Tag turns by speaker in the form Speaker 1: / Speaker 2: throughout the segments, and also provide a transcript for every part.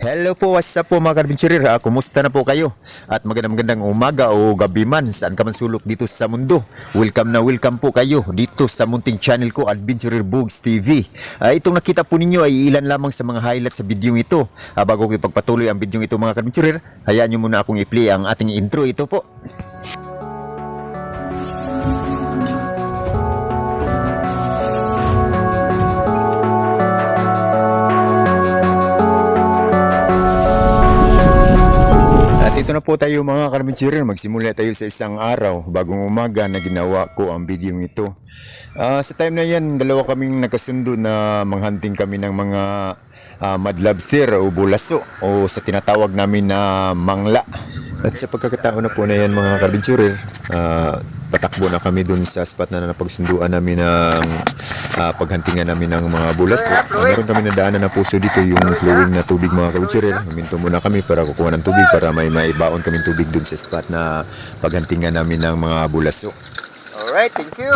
Speaker 1: Hello po, what's up po mga kadventurer? Ah, kumusta na po kayo? At magandang magandang umaga o gabi man saan ka man sulok dito sa mundo. Welcome na welcome po kayo dito sa munting channel ko Adventurer Bugs TV. Ah, itong nakita po ninyo ay ilan lamang sa mga highlights sa video ito. Ah, bago ko ipagpatuloy ang video ito mga kadventurer, hayaan nyo muna akong i-play ang ating intro ito po. Ito na po tayo mga karmitsurer, magsimula tayo sa isang araw bagong umaga na ginawa ko ang video ito. Ah, sa time na yan, dalawa kaming nakasundo na manghunting kami ng mga ah, mud o bulaso o sa tinatawag namin na mangla. At sa pagkakataon na po na yan mga karmitsurer, ah, patakbo na kami dun sa spot na napagsunduan namin ng ah, paghantingan namin ng mga bulaso. Ah, meron kami nadaanan na puso dito yung flowing na tubig mga kabutsurer. Huminto muna kami para kukuha ng tubig para may maibaon kaming tubig dun sa spot na paghantingan namin ng mga bulaso.
Speaker 2: Alright, thank you.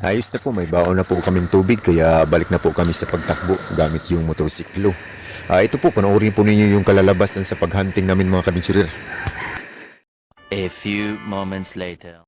Speaker 1: Ayos na po, may baon na po kaming tubig kaya balik na po kami sa pagtakbo gamit yung motorsiklo. Ah, ito po, panoorin po ninyo yung kalalabasan sa paghunting namin mga kabutsurer.
Speaker 3: A few moments later.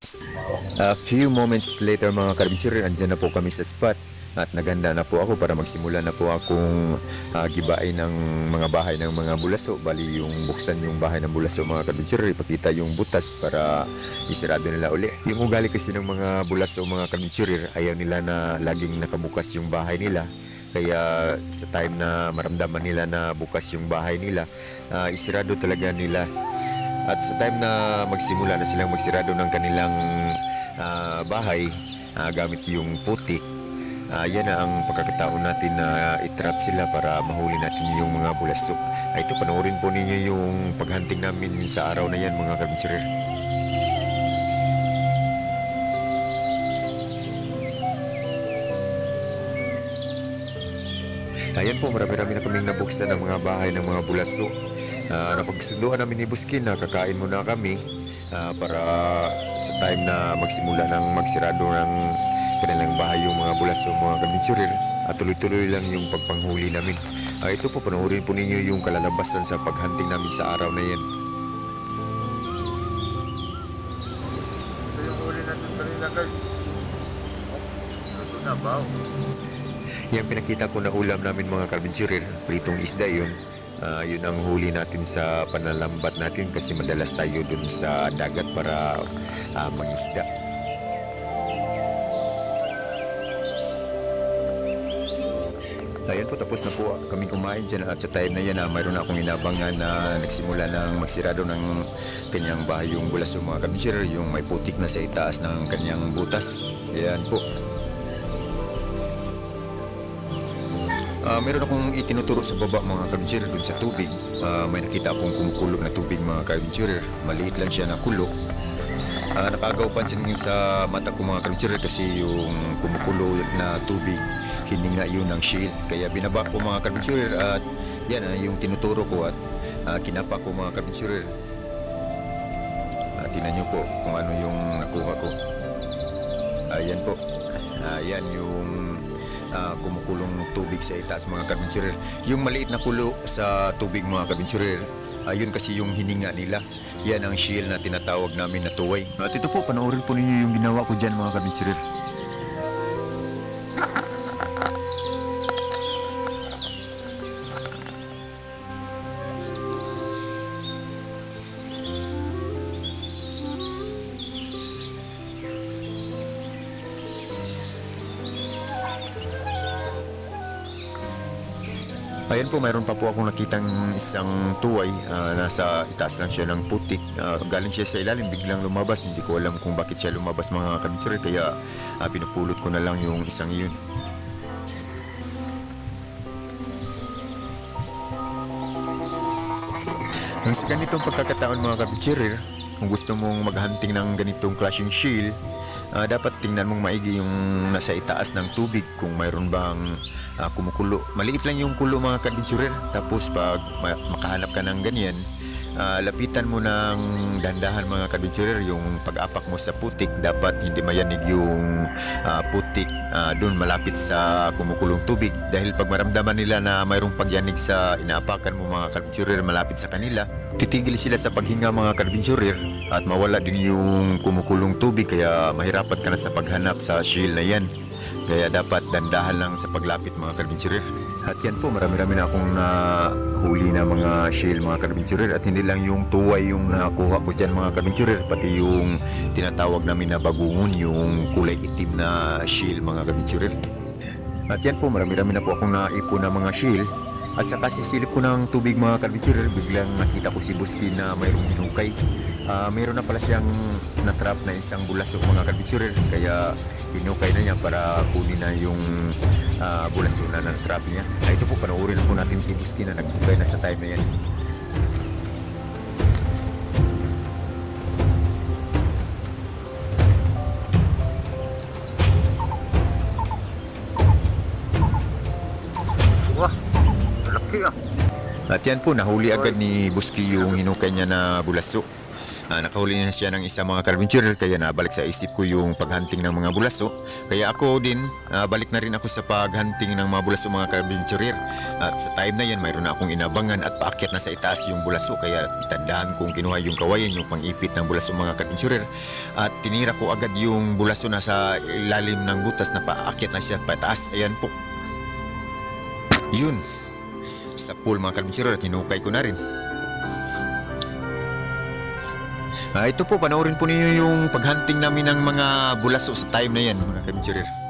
Speaker 1: A few moments later mga karabinsurer, andyan na po kami sa spot at naganda na po ako para magsimula na po akong ah, gibain ng mga bahay ng mga bulaso. Bali yung buksan yung bahay ng bulaso mga karabinsurer, ipakita yung butas para isarado nila uli. Yung ugali kasi ng mga bulaso mga karabinsurer, ayaw nila na laging nakabukas yung bahay nila. Kaya sa time na maramdaman nila na bukas yung bahay nila, ah, isirado talaga nila at sa time na magsimula na silang magsirado ng kanilang ah, bahay ah, gamit yung putik, ah, yan na ang pagkakataon natin na itrap sila para mahuli natin yung mga bulaso. Ay, ito, panoorin po ninyo yung paghunting namin sa araw na yan mga kabinsurer. Ayan po, marami-rami na kaming nabuksan ng mga bahay ng mga bulaso. Uh, napagsunduan namin ni Buskin na kakain muna kami ah, para sa time na magsimula ng magsirado ng kanilang bahay yung mga bulaso, mga kabinsurir at tuloy-tuloy lang yung pagpanghuli namin. Ah, ito po, panoorin po ninyo yung kalalabasan sa paghunting namin sa araw na yan.
Speaker 2: Ito yung huli natin. Ito na ba?
Speaker 1: Yan pinakita ko na ulam namin mga kabinsurir, pritong isda yun. Ah, yun ang huli natin sa panalambat natin kasi madalas tayo dun sa dagat para ah, mangisda. Ayan po, tapos na po kami kumain dyan at sa time na yan ah, mayroon akong inabangan na nagsimula ng magsirado ng kanyang bahay yung bulaso mga kabisir, yung may putik na sa itaas ng kanyang butas. Ayan po. Ah, meron akong itinuturo sa baba mga kabisir dun sa tubig. Ah, may nakita akong kumukulo na tubig mga kabisir. Maliit lang siya na kulo. Ah, nakagaw pansin ngayon sa mata ko mga kabisir kasi yung kumukulo na tubig hininga yun ng shield. Kaya binaba ko mga kabisir at yan ah, yung tinuturo ko at ah, kinapa ko mga kabisir. Ah, tingnan nyo po kung ano yung nakuha ko. Ayan po. Ayan yung ah, kumukulong tubig sa itaas mga kabinsurer. Yung maliit na kulo sa tubig mga kabinsurer, ayun kasi yung hininga nila. Yan ang shield na tinatawag namin na tuway. At ito po, panoorin po ninyo yung ginawa ko dyan mga kabinsurer. Ayan po, mayroon pa po akong nakitang isang tuway. ah, nasa itaas lang siya ng putik. Ah, galing siya sa ilalim, biglang lumabas. Hindi ko alam kung bakit siya lumabas mga kabitsuri. Kaya ah, pinupulot ko na lang yung isang yun. Ang sa ganitong pagkakataon mga kabitsuri, kung gusto mong maghunting ng ganitong clashing shield, ah, dapat tingnan mong maigi yung nasa itaas ng tubig kung mayroon bang ah, kumukulo. Maliit lang yung kulo mga kabitsurer. Tapos pag ma- makahanap ka ng ganyan, ah, lapitan mo ng dandahan mga kabitsurer. Yung pag-apak mo sa putik, dapat hindi mayanig yung ah, putik
Speaker 4: ah, doon malapit sa kumukulong tubig dahil pag maramdaman nila na mayroong pagyanig sa inaapakan mo mga carpinchurer malapit sa kanila titigil sila sa paghinga mga carpinchurer at mawala din yung kumukulong tubig kaya mahirapat ka na sa paghanap sa shield na yan kaya dapat dandahan lang sa paglapit mga carpinchurer at yan po marami-rami na akong nahuli na mga shield mga carpinchurer at hindi lang yung tuway yung nakuha ko dyan mga carpinchurer pati yung tinatawag namin na bagungon yung kulay itim na shield mga carpinchurer at yan po marami-rami na po akong naipon na mga shield at sa kasisilip ko ng tubig mga carpinchurer biglang nakita ko si Buski na mayroong hinukay. Ah, mayroon na pala siyang na-trap na isang bulasok mga carpinchurer kaya hinukay na niya para kunin na yung uh, bulasok na na-trap niya. Ah, ito po panoorin po natin si Buski na naghukay na sa time na yan At yan po, nahuli agad ni Buski yung hinukay niya na bulaso. Ah, nakahuli na siya ng isa mga carpinchurer kaya nabalik sa isip ko yung paghunting ng mga bulaso. Kaya ako din, ah, balik na rin ako sa paghunting ng mga bulaso mga carpinchurer. At sa time na yan, mayroon na akong inabangan at paakyat na sa itaas yung bulaso. Kaya tandaan kong kinuha yung kawayan, yung pangipit ng bulaso mga carpinchurer. At tinira ko agad yung bulaso na sa ilalim ng butas na paakyat na siya pataas. Ayan po. Yun, sa pool mga kalbinsyuro at hinukay ko na rin. Ah, ito po, panoorin po ninyo yung paghunting namin ng mga bulaso sa time na yan mga kalbinsyuro.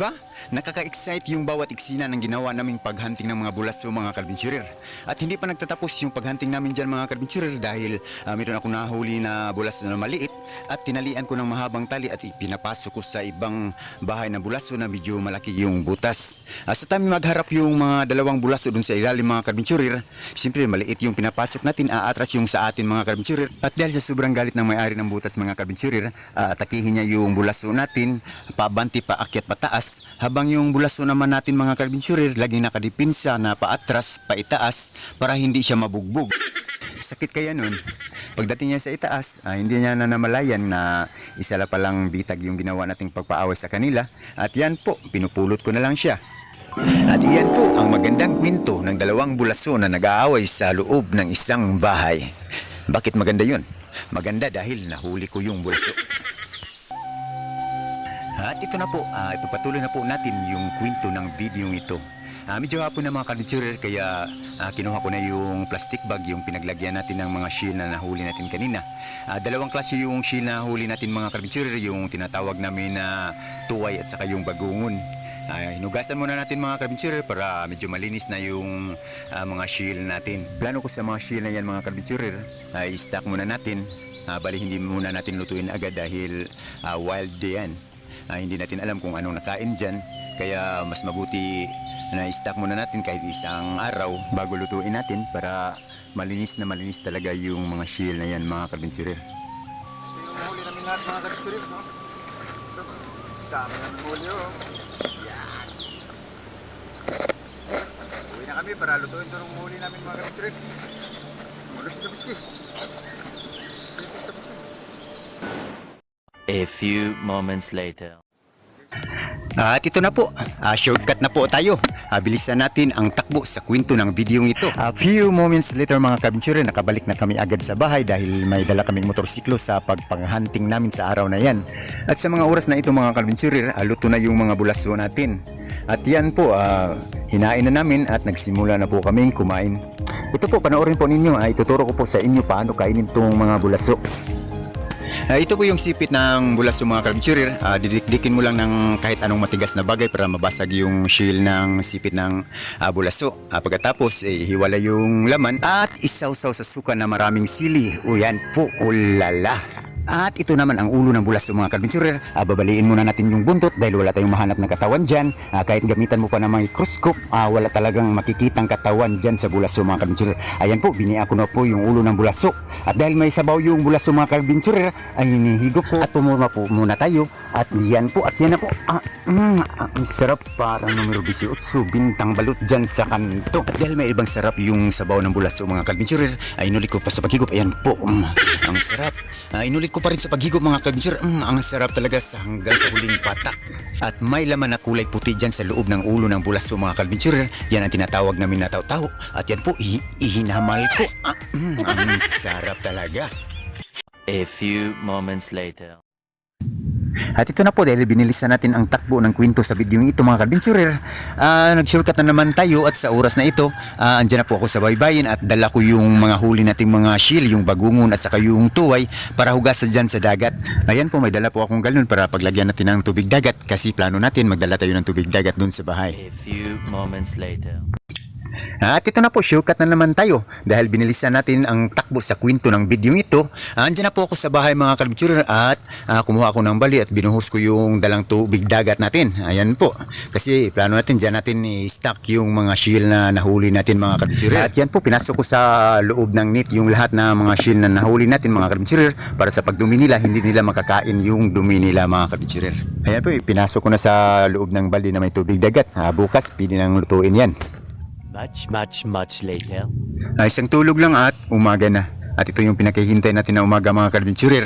Speaker 1: Ba? Nakaka-excite yung bawat eksena ng ginawa naming paghunting ng mga bulas o mga carpinchurer. At hindi pa nagtatapos yung paghunting namin dyan mga carpinchurer dahil uh, meron akong nahuli na bulas na maliit at tinalian ko ng mahabang tali at ipinapasok ko sa ibang bahay na bulaso na medyo malaki yung butas. Ah, sa time magharap yung mga dalawang bulaso dun sa ilalim mga carpinchurer, siyempre maliit yung pinapasok natin, aatras yung sa atin mga carpinchurer. At dahil sa sobrang galit ng may-ari ng butas mga carpinchurer, uh, atakihin niya yung bulaso natin, pabanti pa akyat pataas, habang yung bulaso naman natin mga carpinchurer, laging nakadipinsa na paatras, paitaas, para hindi siya mabugbog. Sakit kaya nun. Pagdating niya sa itaas, ah, hindi niya na namalayan na isa la palang bitag yung ginawa nating pagpaaway sa kanila. At yan po, pinupulot ko na lang siya. At iyan po ang magandang kwento ng dalawang bulaso na nag-aaway sa loob ng isang bahay. Bakit maganda yun? Maganda dahil nahuli ko yung bulaso. At ito na po, ah, ipapatuloy na po natin yung kwento ng video ito. Ah, medyo hapon na mga kaditsurer kaya ah, kinuha ko na yung plastic bag yung pinaglagyan natin ng mga shield na nahuli natin kanina. Ah, dalawang klase yung shield na huli natin mga kaditsurer yung tinatawag namin na tuway at saka yung bagungon. Ah, hinugasan muna natin mga karbinsurer para medyo malinis na yung ah, mga shield natin. Plano ko sa mga shield na yan mga karbinsurer ay stock muna natin. Ah, bali hindi muna natin lutuin agad dahil ah, wild day yan. Ah, hindi natin alam kung anong nakain dyan. Kaya mas mabuti na stock muna natin kahit isang araw bago lutuin natin para malinis na malinis talaga yung mga shield na yan mga karbinsurer.
Speaker 2: Ito yung huli namin lahat mga kapitsurir, no? Dami ng huli, oh. Yan. Uwi na kami para lutuin ito ng huli namin mga biski. Ulit sa biski.
Speaker 3: A few moments later.
Speaker 1: At ito na po, Ah, shortcut na po tayo. Bilisan natin ang takbo sa kwento ng video ito. A few moments later mga kabinsyure, nakabalik na kami agad sa bahay dahil may dala kaming motorsiklo sa pagpanghunting namin sa araw na yan. At sa mga oras na ito mga kabinsyure, ah, luto na yung mga bulaso natin. At yan po, ah, hinain na namin at nagsimula na po kaming kumain. Ito po, panoorin po ninyo, ay ituturo ko po sa inyo paano kainin itong mga bulaso. Ah, ito po yung sipit ng bulaso mga kabinsurer. Uh, didikdikin mo lang ng kahit anong matigas na bagay para mabasag yung shell ng sipit ng ah, bulaso. Ah, pagkatapos, eh, hiwala yung laman at isawsaw sa suka na maraming sili. O yan po, ulala. At ito naman ang ulo ng bulaso mga kabinsurer. Ah, babaliin muna natin yung buntot dahil wala tayong mahanap ng katawan dyan. Ah, kahit gamitan mo pa ng microscope, ah, wala talagang makikitang katawan dyan sa bulaso mga kabinsurer. Ayan po, biniya ko na po yung ulo ng bulaso. At dahil may sabaw yung bulaso mga kabinsurer, ay hinihigop ko at pumurma po muna tayo. At yan po, at yan na po. Ah, mm, ang sarap parang numero 18, bintang balot dyan sa kanto. At dahil may ibang sarap yung sabaw ng bulaso mga kabinsurer, ay inulit ko pa sa paghigop. Ayan po, mm, ang sarap. Ah, inulit ko pa rin sa paghigop mga kabinsurer. Mm, ang sarap talaga sa hanggang sa huling patak. At may laman na kulay puti dyan sa loob ng ulo ng bulaso mga kabinsurer. Yan ang tinatawag namin na taw-taw. At yan po, ihinamal ko. Ah, mm, ang sarap talaga.
Speaker 3: A few moments later.
Speaker 1: At ito na po dahil binilisan natin ang takbo ng kwento sa video ito mga kabinsurer. Ah, nag-shortcut na naman tayo at sa oras na ito, ah, andyan na po ako sa baybayin at dala ko yung mga huli nating mga shield, yung bagungon at saka yung tuway para hugasan dyan sa dagat. Ayan po, may dala po akong galon para paglagyan natin ng tubig dagat kasi plano natin magdala tayo ng tubig dagat dun sa bahay.
Speaker 3: A few moments later.
Speaker 1: At ito na po, shortcut na naman tayo dahil binilisan natin ang takbo sa kwento ng video ito. Andiyan na po ako sa bahay mga kalbitsurer at ah, kumuha ako ng bali at binuhos ko yung dalang tubig dagat natin. Ayan po. Kasi plano natin dyan natin i-stock yung mga shield na nahuli natin mga kalbitsurer. At yan po, pinasok ko sa loob ng net yung lahat na mga shield na nahuli natin mga kalbitsurer para sa pagdumi nila, hindi nila makakain yung dumi nila mga kalbitsurer. Ayan po, pinasok ko na sa loob ng bali na may tubig dagat. Ah, bukas, pwede nang lutuin yan.
Speaker 3: Much, much, much later.
Speaker 1: Ah, isang tulog lang at umaga na. At ito yung pinakihintay natin na umaga mga kalbinsurer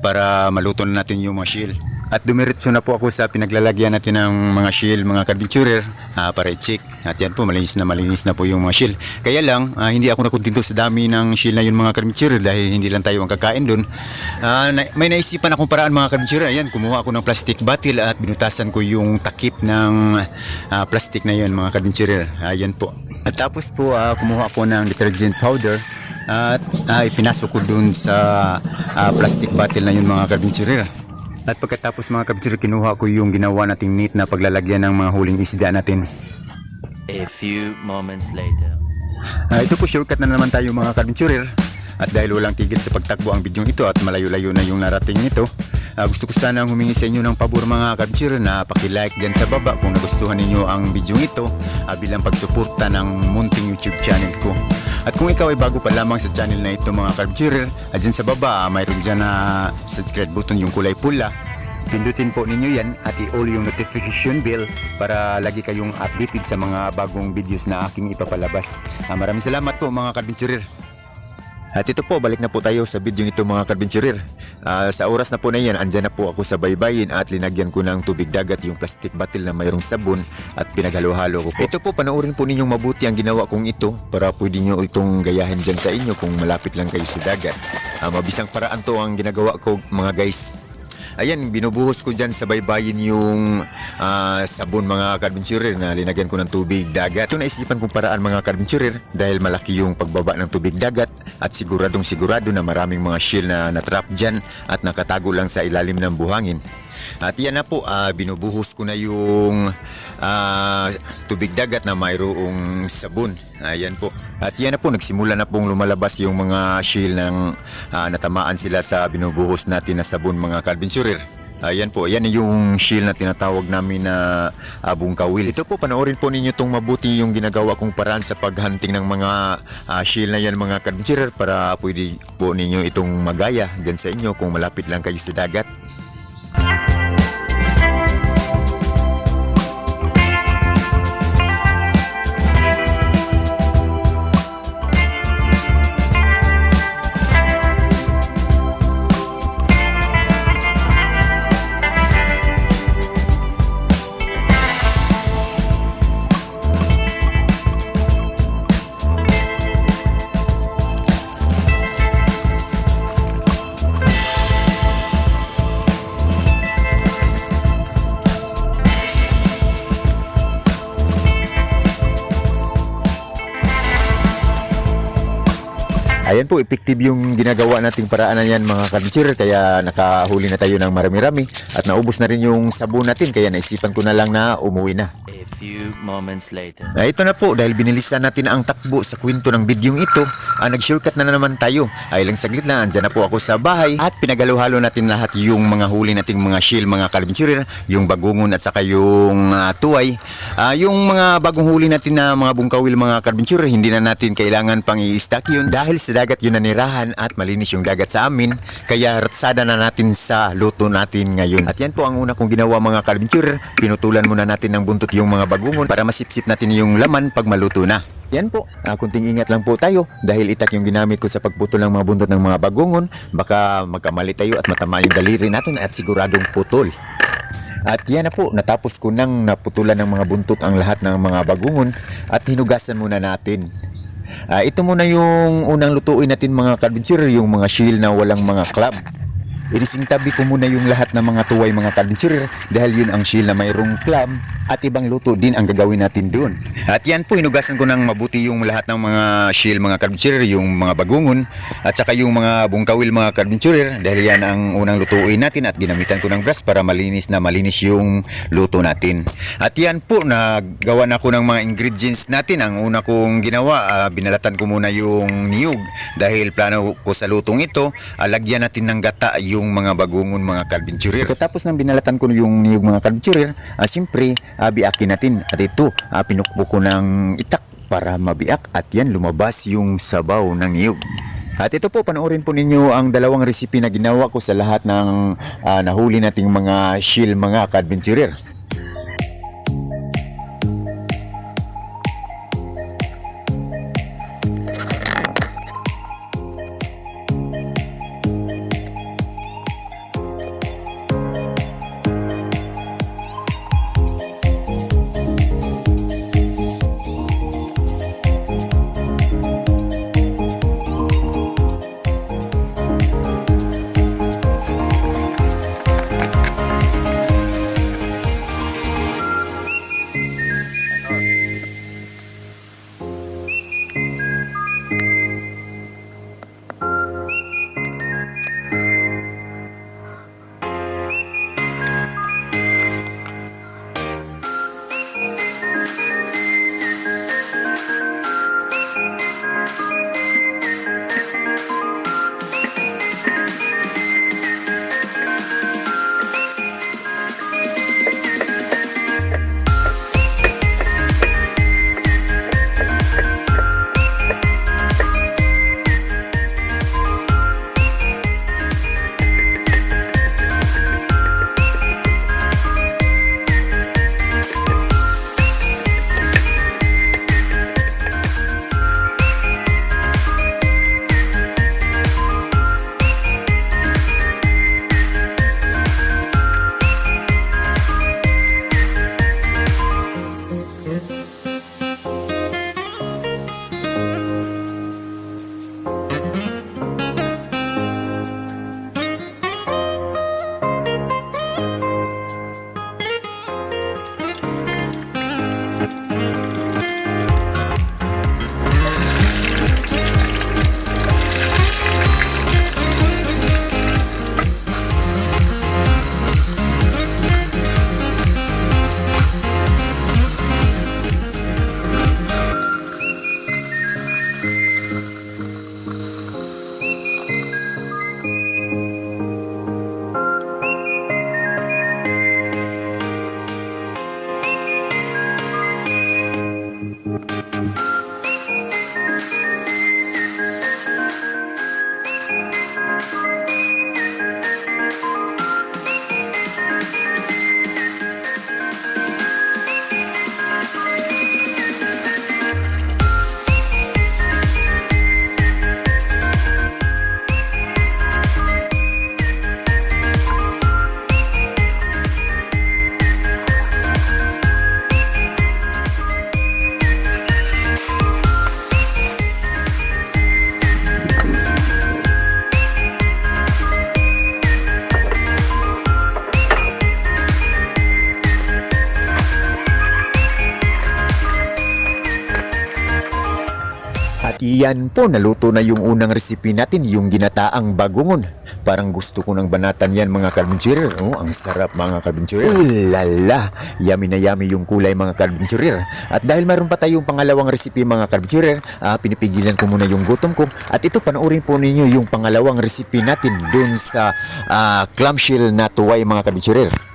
Speaker 1: para maluto na natin yung mga shield. At dumiretso na po ako sa pinaglalagyan natin ng mga shield mga kalbinsurer ah, para i-check. At yan po malinis na malinis na po yung mga shield. Kaya lang ah, hindi ako nakontento sa dami ng shield na yun mga kalbinsurer dahil hindi lang tayo ang kakain doon. Ah, na- may naisipan akong paraan mga kalbinsurer. Ayan, kumuha ako ng plastic bottle at binutasan ko yung takip ng ah, plastic na yun mga kalbinsurer. Ayan po. At tapos po ah, kumuha ako ng detergent powder at ah, ipinasok ko dun sa ah, plastic bottle na yun mga kabinsirer. At pagkatapos mga kabinsirer, kinuha ko yung ginawa nating neat na paglalagyan ng mga huling isda natin.
Speaker 3: A few moments later.
Speaker 1: Ah, ito po shortcut na naman tayo mga kabinsurer. At dahil walang tigil sa pagtakbo ang bidyong ito at malayo-layo na yung narating nito, ah, gusto ko sana humingi sa inyo ng pabor mga kabinsurer na pakilike dyan sa baba kung nagustuhan ninyo ang bidyong ito ah, bilang pagsuporta ng munting YouTube channel ko. At kung ikaw ay bago pa lamang sa channel na ito mga kabinsurer, ah, dyan sa baba ah, mayroon dyan na subscribe button yung kulay pula Pindutin po ninyo yan at i-all yung notification bell para lagi kayong updated sa mga bagong videos na aking ipapalabas. Maraming salamat po mga kadventurer. At ito po, balik na po tayo sa video ito mga kadventurer. Ah, sa oras na po na yan, andyan na po ako sa baybayin at linagyan ko ng tubig dagat yung plastic bottle na mayroong sabon at pinaghalo-halo ko po. Ito po, panoorin po ninyong mabuti ang ginawa kong ito para pwede nyo itong gayahin dyan sa inyo kung malapit lang kayo sa dagat. Ah, mabisang paraan to ang ginagawa ko mga guys. Ayan, binubuhos ko dyan sa baybayin yung ah, sabon mga kadventurer na linagyan ko ng tubig dagat. Ito naisipan kong paraan mga kadventurer dahil malaki yung pagbaba ng tubig dagat at siguradong sigurado na maraming mga shell na natrap dyan at nakatago lang sa ilalim ng buhangin. At yan na po, ah, binubuhos ko na yung ah, tubig dagat na mayroong sabon. Ayan po. At yan na po, nagsimula na pong lumalabas yung mga shield ng ah, natamaan sila sa binubuhos natin na sabon mga kalbinsurer. Ayan po, yan yung shield na tinatawag namin na abong kawil. Ito po, panoorin po ninyo itong mabuti yung ginagawa kong paraan sa paghunting ng mga ah, shield na yan mga kadventurer para pwede po ninyo itong magaya dyan sa inyo kung malapit lang kayo sa dagat. Ayan po, effective yung ginagawa nating paraan na yan mga kadventurer kaya nakahuli na tayo ng marami-rami at naubos na rin yung sabon natin kaya naisipan ko na lang na umuwi na.
Speaker 3: Few moments later.
Speaker 1: Ah, ito na po, dahil binilisan natin ang takbo sa kwento ng bidyong ito, ah, nag-shortcut na, na naman tayo. Ay lang saglit lang, andyan na po ako sa bahay at pinagalo-halo natin lahat yung mga huli nating mga shield, mga kalventurer, yung bagungon at saka yung ah, tuway. Ah, yung mga bagong huli natin na mga bungkawil, mga kalventurer, hindi na natin kailangan pang i-stack yun dahil sa dagat yun nanirahan at malinis yung dagat sa amin. Kaya ratsada na natin sa luto natin ngayon. At yan po ang una kong ginawa mga kalventurer, pinutulan muna natin ng buntot yung mga bagungon para masipsip natin yung laman pag maluto na. Yan po, ah, kunting ingat lang po tayo dahil itak yung ginamit ko sa pagputol ng mga buntot ng mga bagungon. Baka magkamali tayo at matama yung daliri natin at siguradong putol. At yan na po, natapos ko nang naputulan ng mga buntot ang lahat ng mga bagungon at hinugasan muna natin. Ah, ito muna yung unang lutuin natin mga kadventurer, yung mga shield na walang mga club. Inisingtabi ko muna yung lahat ng mga tuway mga kadventurer dahil yun ang shield na mayroong club at ibang luto din ang gagawin natin doon. At yan po, hinugasan ko ng mabuti yung lahat ng mga shield mga kadventurer, yung mga bagungon at saka yung mga bungkawil mga kadventurer dahil yan ang unang lutuin natin at ginamitan ko ng brush para malinis na malinis yung luto natin. At yan po, nagawa na ko ng mga ingredients natin. Ang una kong ginawa, ah, binalatan ko muna yung niyog dahil plano ko sa lutong ito, ah, lagyan natin ng gata yung mga bagungon mga kadventurer. Tapos nang binalatan ko yung niyog mga kadventurer, ah, siyempre, ah, biakin natin. At ito, ah, pinukpo ko ng itak para mabiak at yan lumabas yung sabaw ng niyog. At ito po, panoorin po ninyo ang dalawang recipe na ginawa ko sa lahat ng ah, nahuli nating mga shield mga kadventurer. Iyan po, naluto na yung unang recipe natin, yung ginataang bagungon. Parang gusto ko ng banatan yan mga karbinsurer. Oh, ang sarap mga karbinsurer. Ulala, yummy na yummy yung kulay mga karbinsurer. At dahil mayroon pa tayong pangalawang recipe mga karbinsurer, ah, pinipigilan ko muna yung gutom ko. At ito, panoorin po ninyo yung pangalawang recipe natin dun sa ah, clamshell na tuway mga karbinsurer.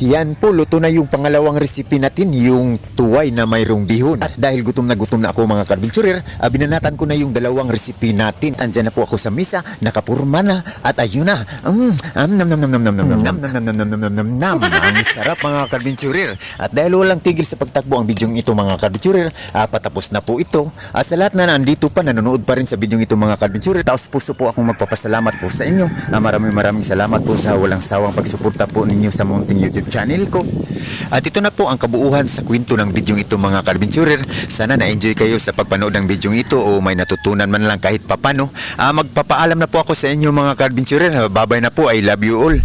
Speaker 1: Yan po, luto na yung pangalawang recipe natin, yung tuway na mayroong bihon. At dahil gutom na gutom na ako mga karbinsurer, ah, binanatan ko na yung dalawang recipe natin. Andyan na po ako sa misa, nakapurma na, at ayun na. Mm, am, nam, nam, nam, nam, nam, nam, nam, nam, nam, nam, nam, nam, nam, nam, nam. Ang sarap mga karbinsurer. At dahil walang tigil sa pagtakbo ang bidyong ito mga karbinsurer, ah, patapos na po ito. Ah, sa lahat na nandito pa, nanonood pa rin sa bidyong ito mga karbinsurer, taos puso po akong magpapasalamat po sa inyo. Ah, maraming maraming salamat po sa walang sawang pagsuporta po ninyo sa Mountain YouTube channel ko. At ito na po ang kabuuhan sa kwento ng bidyong ito mga karbinsurer. Sana na-enjoy kayo sa pagpanood ng bidyong ito o may natutunan man lang kahit papano. Ah, magpapaalam na po ako sa inyo mga karbinsurer. Babay na po. I love you all.